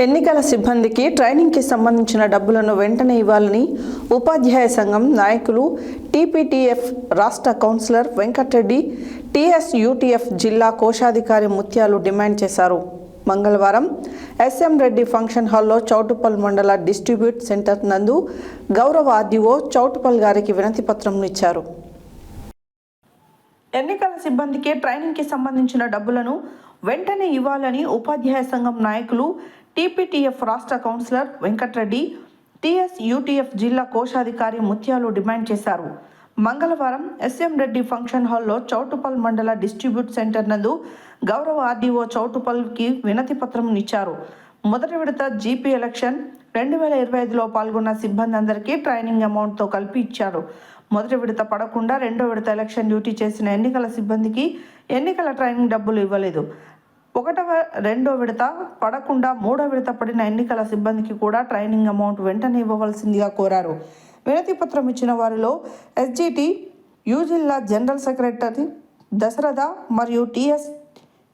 ఎన్నికల సిబ్బందికి ట్రైనింగ్కి సంబంధించిన డబ్బులను వెంటనే ఇవ్వాలని ఉపాధ్యాయ సంఘం నాయకులు టీపీటీఎఫ్ రాష్ట్ర కౌన్సిలర్ వెంకటరెడ్డి టీఎస్ యూటీఎఫ్ జిల్లా కోశాధికారి ముత్యాలు డిమాండ్ చేశారు. మంగళవారం ఎస్ఎం రెడ్డి ఫంక్షన్ హాల్లో చౌటుపల్ మండల డిస్ట్రిబ్యూట్ సెంటర్ నందు గౌరవ ఆర్డీఓ చౌటుపల్ గారికి వినతి పత్రం ఇచ్చారు. ఎన్నికల సిబ్బందికి ట్రైనింగ్కి సంబంధించిన డబ్బులను వెంటనే ఇవ్వాలని ఉపాధ్యాయ సంఘం నాయకులు టీపీటీఎఫ్ రాష్ట్ర కౌన్సిలర్ వెంకట్రెడ్డి టీఎస్ యూటీఎఫ్ జిల్లా కోశాధికారి ముత్యాలు డిమాండ్ చేశారు. మంగళవారం ఎస్ఎం రెడ్డి ఫంక్షన్ హాల్లో చౌటుపల్ మండల డిస్ట్రిబ్యూట్ సెంటర్ నందు గౌరవ ఆర్డీఓ చౌటుపల్కి వినతి పత్రం ఇచ్చారు. మొదటి విడత జీపీ ఎలక్షన్ రెండు వేల ఇరవై ఐదులో పాల్గొన్న సిబ్బంది అందరికీ ట్రైనింగ్ అమౌంట్తో కలిపి ఇచ్చారు. మొదటి విడత పడకుండా రెండో విడత ఎలక్షన్ డ్యూటీ చేసిన ఎన్నికల సిబ్బందికి ఎన్నికల ట్రైనింగ్ డబ్బులు ఇవ్వలేదు. ఒకటవ రెండో విడత పడకుండా మూడో విడత పడిన ఎన్నికల సిబ్బందికి కూడా ట్రైనింగ్ అమౌంట్ వెంటనే ఇవ్వవలసిందిగా కోరారు. వినతి పత్రం ఇచ్చిన వారిలో ఎస్జిటి యూ జిల్లా జనరల్ సెక్రటరీ దశరథ మరియు టిఎస్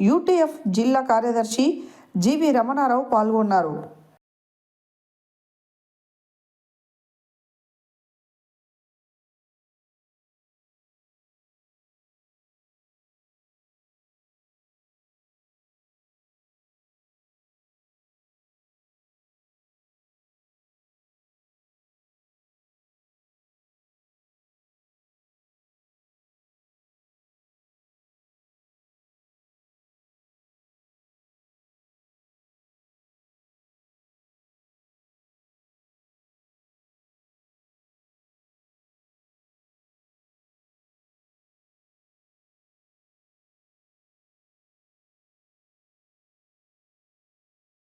యూటీఎఫ్ జిల్లా కార్యదర్శి జీవి రమణారావు పాల్గొన్నారు.